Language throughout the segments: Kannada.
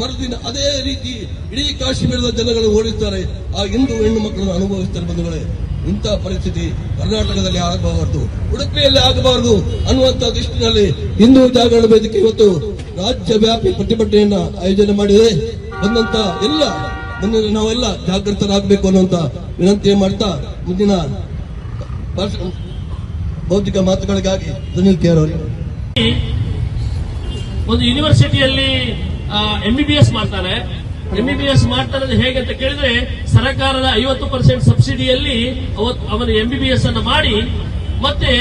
ಮರುದಿನ ಅದೇ ರೀತಿ ಇಡೀ ಕಾಶ್ಮೀರದ ಜನಗಳು ಓಡಿಸ್ತಾರೆ ಆ ಹಿಂದೂ ಹೆಣ್ಣು ಮಕ್ಕಳನ್ನು ಅನುಭವಿಸ್ತಾರೆ ಬಂಧುಗಳೇ. ಇಂತಹ ಪರಿಸ್ಥಿತಿ ಕರ್ನಾಟಕದಲ್ಲಿ ಆಗಬಾರದು, ಉಡುಪಿಯಲ್ಲಿ ಆಗಬಾರದು ಅನ್ನುವಂತ ದೃಷ್ಟಿನಲ್ಲಿ ಹಿಂದೂ ಜಾಗರಣ ವೇದಿಕೆ ಇವತ್ತು ರಾಜ್ಯ ವ್ಯಾಪಿ ಪ್ರತಿಭಟನೆಯನ್ನ ಆಯೋಜನೆ ಮಾಡಿದೆ. ಬಂದಂತ ಎಲ್ಲ ಮುಂದಿನ ನಾವೆಲ್ಲ ಜಾಗೃತರಾಗಬೇಕು ಅನ್ನುವಂತ ವಿನಂತಿ ಮಾಡ್ತಾ ಮುಂದಿನ ಭೌತಿಕ ಮಾತುಗಳಿಗಾಗಿ ಸುನಿಲ್ ಕೇರ್ ಅವರಿಗೆ ಒಂದು ಯೂನಿವರ್ಸಿಟಿಯಲ್ಲಿ ಎಂ ಬಿ ಬಿ ಎಸ್ ಮಾಡ್ತಾನೆ ಎಂ ಬಿ ಬಿ ಎಸ್ ಮಾಡ್ತಾನೆ ಹೇಗೆ ಅಂತ ಕೇಳಿದ್ರೆ, ಸರ್ಕಾರದ ಐವತ್ತು ಪರ್ಸೆಂಟ್ ಸಬ್ಸಿಡಿಯಲ್ಲಿ ಅವನ ಎಂಬಿಬಿಎಸ್ ಅನ್ನು ಮಾಡಿ, ಮತ್ತೆ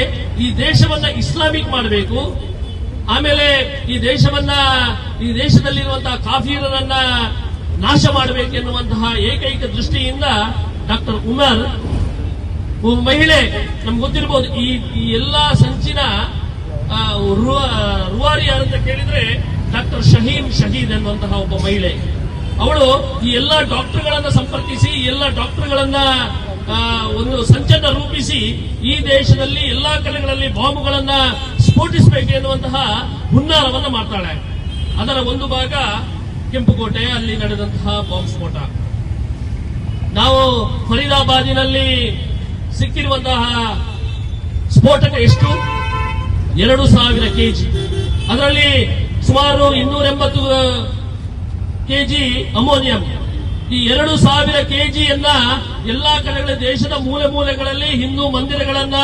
ಈ ದೇಶವನ್ನ ಇಸ್ಲಾಮಿಕ್ ಮಾಡಬೇಕು. ಆಮೇಲೆ ಈ ದೇಶವನ್ನ, ಈ ದೇಶದಲ್ಲಿರುವಂತಹ ಕಾಫಿರರನ್ನ ನಾಶ ಮಾಡಬೇಕೆನ್ನುವಂತಹ ಏಕೈಕ ದೃಷ್ಟಿಯಿಂದ ಡಾಕ್ಟರ್ ಉಮರ್, ಒಬ್ಬ ಮಹಿಳೆ, ನಮ್ಗೆ ಗೊತ್ತಿರಬಹುದು ಈ ಎಲ್ಲಾ ಸಂಚಿನ ರೂವಾರಿ ಅಂತ ಕೇಳಿದ್ರೆ ಡಾಕ್ಟರ್ ಶಹೀನ್ ಶಹೀದ್ ಎನ್ನುವಂತಹ ಒಬ್ಬ ಮಹಿಳೆ. ಅವಳು ಈ ಎಲ್ಲ ಡಾಕ್ಟರ್ಗಳನ್ನ ಸಂಪರ್ಕಿಸಿ ಎಲ್ಲ ಡಾಕ್ಟರ್ಗಳನ್ನ ಒಂದು ಸಂಚನ್ನ ರೂಪಿಸಿ ಈ ದೇಶದಲ್ಲಿ ಎಲ್ಲಾ ಕಡೆಗಳಲ್ಲಿ ಬಾಂಬ್ಗಳನ್ನ ಸ್ಫೋಟಿಸಬೇಕು ಎನ್ನುವಂತಹ ಹುನ್ನಾರವನ್ನ ಮಾಡ್ತಾಳೆ. ಅದರ ಒಂದು ಭಾಗ ಕೆಂಪುಕೋಟೆ, ಅಲ್ಲಿ ನಡೆದಂತಹ ಬಾಂಬ್ ಸ್ಫೋಟ. ನಾವು ಫರೀದಾಬಾದಿನಲ್ಲಿ ಸಿಕ್ಕಿರುವಂತಹ ಸ್ಫೋಟಕ ಎಷ್ಟು? ಎರಡು ಸಾವಿರ ಕೆಜಿ. ಅದರಲ್ಲಿ ಸುಮಾರು ಇನ್ನೂರ ಎಂಬತ್ತು ಕೆಜಿ ಅಮೋನಿಯಂ. ಈ ಎರಡು ಸಾವಿರ ಕೆಜಿಯನ್ನ ಎಲ್ಲಾ ಕಡೆಗಳ ದೇಶದ ಮೂಲೆ ಮೂಲೆಗಳಲ್ಲಿ ಹಿಂದೂ ಮಂದಿರಗಳನ್ನ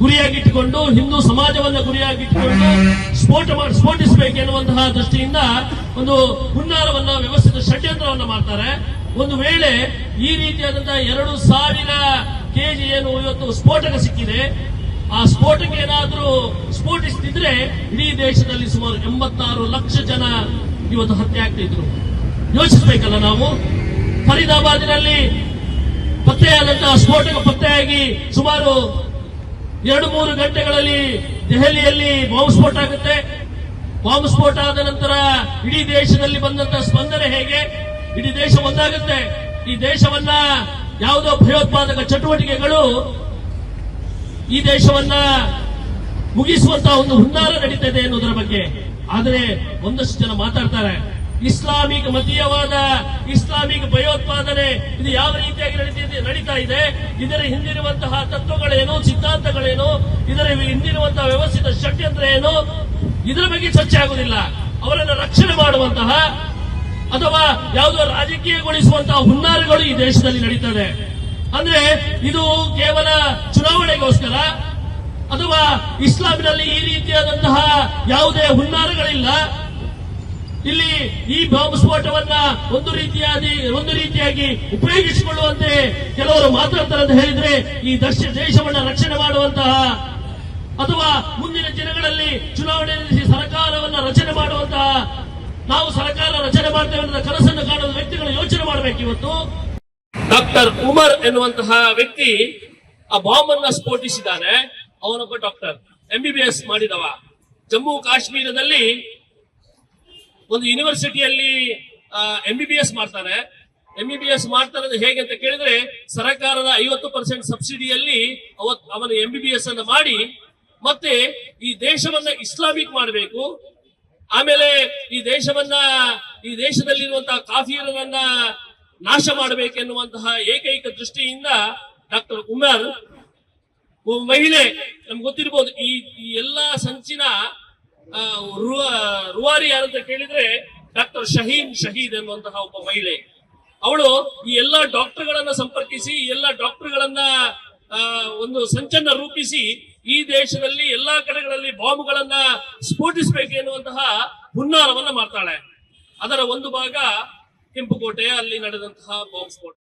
ಗುರಿಯಾಗಿಟ್ಟುಕೊಂಡು, ಹಿಂದೂ ಸಮಾಜವನ್ನ ಗುರಿಯಾಗಿಟ್ಟುಕೊಂಡು ಸ್ಫೋಟ ಮಾಡಿ, ಸ್ಫೋಟಿಸಬೇಕೆನ್ನುವಂತಹ ದೃಷ್ಟಿಯಿಂದ ಒಂದು ಹುನ್ನಾರವನ್ನ, ವ್ಯವಸ್ಥಿತ ಷಡ್ಯಂತ್ರವನ್ನ ಮಾಡ್ತಾರೆ. ಒಂದು ವೇಳೆ ಈ ರೀತಿಯಾದಂತಹ ಎರಡು ಸಾವಿರ ಕೆಜಿ ಏನು ಇವತ್ತು ಸ್ಫೋಟಕ ಸಿಕ್ಕಿದೆ, ಆ ಸ್ಫೋಟಕ್ಕೆ ಏನಾದರೂ ಸ್ಫೋಟಿಸ್ತಿದ್ರೆ ಇಡೀ ದೇಶದಲ್ಲಿ ಸುಮಾರು ಎಂಬತ್ತಾರು ಲಕ್ಷ ಜನ ಇವತ್ತು ಹತ್ಯೆ ಆಗ್ತಿದ್ರು. ಯೋಚಿಸಬೇಕಲ್ಲ ನಾವು? ಫರೀದಾಬಾದಿನಲ್ಲಿ ಪತ್ತೆಯಾದಂತಹ ಸ್ಫೋಟಕ ಪತ್ತೆಯಾಗಿ ಸುಮಾರು ಎರಡು ಮೂರು ಗಂಟೆಗಳಲ್ಲಿ ದೆಹಲಿಯಲ್ಲಿ ಬಾಂಬ್ ಸ್ಫೋಟ ಆಗುತ್ತೆ. ಬಾಂಬ್ ಸ್ಫೋಟ ಆದ ನಂತರ ಇಡೀ ದೇಶದಲ್ಲಿ ಬಂದಂತಹ ಸ್ಪಂದನೆ ಹೇಗೆ? ಇಡೀ ದೇಶ ಒಂದಾಗುತ್ತೆ. ಈ ದೇಶವನ್ನ ಯಾವುದೋ ಭಯೋತ್ಪಾದಕ ಚಟುವಟಿಕೆಗಳು ಈ ದೇಶವನ್ನ ಮುಗಿಸುವಂತಹ ಒಂದು ಹುನ್ನಾರ ನಡೀತದೆ ಎನ್ನುವುದರ ಬಗ್ಗೆ ಆದರೆ ಒಂದಷ್ಟು ಜನ ಮಾತಾಡ್ತಾರೆ, ಇಸ್ಲಾಮಿಕ್ ಮತೀಯವಾದ, ಇಸ್ಲಾಮಿಕ್ ಭಯೋತ್ಪಾದನೆ, ಇದು ಯಾವ ರೀತಿಯಾಗಿ ನಡೀತಿದೆ ನಡೀತಾ ಇದೆ? ಇದರ ಹಿಂದಿರುವಂತಹ ತತ್ವಗಳೇನು, ಸಿದ್ಧಾಂತಗಳೇನು? ಇದರ ಹಿಂದಿರುವಂತಹ ವ್ಯವಸ್ಥಿತ ಷಡ್ಯಂತ್ರ ಏನು ಇದರ ಬಗ್ಗೆ ಚರ್ಚೆ ಆಗುವುದಿಲ್ಲ. ಅವರನ್ನು ರಕ್ಷಣೆ ಮಾಡುವಂತಹ ಅಥವಾ ಯಾವುದೋ ರಾಜಕೀಯಗೊಳಿಸುವಂತಹ ಹುನ್ನಾರಗಳು ಈ ದೇಶದಲ್ಲಿ ನಡೀತದೆ. ಅಂದ್ರೆ ಇದು ಕೇವಲ ಚುನಾವಣೆಗೋಸ್ಕರ ಅಥವಾ ಇಸ್ಲಾಮಿನಲ್ಲಿ ಈ ರೀತಿಯಾದಂತಹ ಯಾವುದೇ ಹುನ್ನಾರಗಳಿಲ್ಲ? ಇಲ್ಲಿ ಈ ಬಾಂಬ್ ಸ್ಫೋಟವನ್ನ ಒಂದು ರೀತಿಯಾಗಿ ಒಂದು ರೀತಿಯಾಗಿ ಉಪಯೋಗಿಸಿಕೊಳ್ಳುವಂತೆ ಕೆಲವರು ಮಾತಾಡ್ತಾರೆ ಅಂತ ಹೇಳಿದ್ರೆ, ಈ ದಶ ದೇಶವನ್ನ ರಕ್ಷಣೆ ಮಾಡುವಂತಹ ಅಥವಾ ಮುಂದಿನ ದಿನಗಳಲ್ಲಿ ಚುನಾವಣೆ ನಡೆಸಿ ಸರ್ಕಾರವನ್ನ ರಚನೆ ಮಾಡುವಂತಹ, ನಾವು ಸರ್ಕಾರ ರಚನೆ ಮಾಡ್ತೇವೆ ಅನ್ನೋ ಕನಸನ್ನು ಕಾಣುವ ವ್ಯಕ್ತಿಗಳು ಯೋಚನೆ ಮಾಡಬೇಕು ಇವತ್ತು. ಡಾಕ್ಟರ್ ಉಮರ್ ಎನ್ನುವಂತಹ ವ್ಯಕ್ತಿ ಆ ಬಾಂಬ್ ಅನ್ನ ಸ್ಫೋಟಿಸಿದ್ದಾನೆ. ಅವನೊಬ್ಬ ಡಾಕ್ಟರ್. ಎಂಬಿಬಿಎಸ್ ಮಾಡಿದವ. ಜಮ್ಮು ಕಾಶ್ಮೀರದಲ್ಲಿ ಒಂದು ಯೂನಿವರ್ಸಿಟಿಯಲ್ಲಿ ಎಂಬಿಬಿಎಸ್ ಬಿ ಎಂಬಿಬಿಎಸ್ ಎಸ್ ಮಾಡ್ತಾರೆ ಹೇಗೆ ಅಂತ ಕೇಳಿದ್ರೆ, ಸರ್ಕಾರದ ಐವತ್ತು ಪರ್ಸೆಂಟ್ ಸಬ್ಸಿಡಿಯಲ್ಲಿ ಅವತ್ ಅವನು ಎಂಬಿಬಿಎಸ್ ಅನ್ನು ಮಾಡಿ, ಮತ್ತೆ ಈ ದೇಶವನ್ನ ಇಸ್ಲಾಮಿಕ್ ಮಾಡಬೇಕು. ಆಮೇಲೆ ಈ ದೇಶವನ್ನ, ಈ ದೇಶದಲ್ಲಿರುವಂತಹ ಕಾಫಿಯರನ್ನ ನಾಶ ಮಾಡಬೇಕೆನ್ನುವಂತಹ ಏಕೈಕ ದೃಷ್ಟಿಯಿಂದ ಡಾಕ್ಟರ್ ಉಮರ್ ಮಹಿಳೆ, ನಮ್ಗೆ ಗೊತ್ತಿರ್ಬೋದು, ಈ ಎಲ್ಲಾ ಸಂಚಿನ ರುವಾರಿ ಯಾರಂತ ಕೇಳಿದ್ರೆ ಡಾಕ್ಟರ್ ಶಹೀನ್ ಶಹೀದ್ ಎನ್ನುವಂತಹ ಒಬ್ಬ ಮಹಿಳೆ. ಅವಳು ಈ ಎಲ್ಲಾ ಡಾಕ್ಟರ್ಗಳನ್ನ ಸಂಪರ್ಕಿಸಿ ಎಲ್ಲ ಡಾಕ್ಟರ್ಗಳನ್ನ ಒಂದು ಸಂಚನ್ನ ರೂಪಿಸಿ, ಈ ದೇಶದಲ್ಲಿ ಎಲ್ಲಾ ಕಡೆಗಳಲ್ಲಿ ಬಾಂಬ್ಗಳನ್ನ ಸ್ಫೋಟಿಸಬೇಕು ಎನ್ನುವಂತಹ ಹುನ್ನಾರವನ್ನ ಮಾಡ್ತಾಳೆ. ಅದರ ಒಂದು ಭಾಗ ಕೆಂಪುಕೋಟೆ ಅಲ್ಲಿ ನಡೆದಂತಹ ಬಾಂಬ್ ಸ್ಫೋಟ.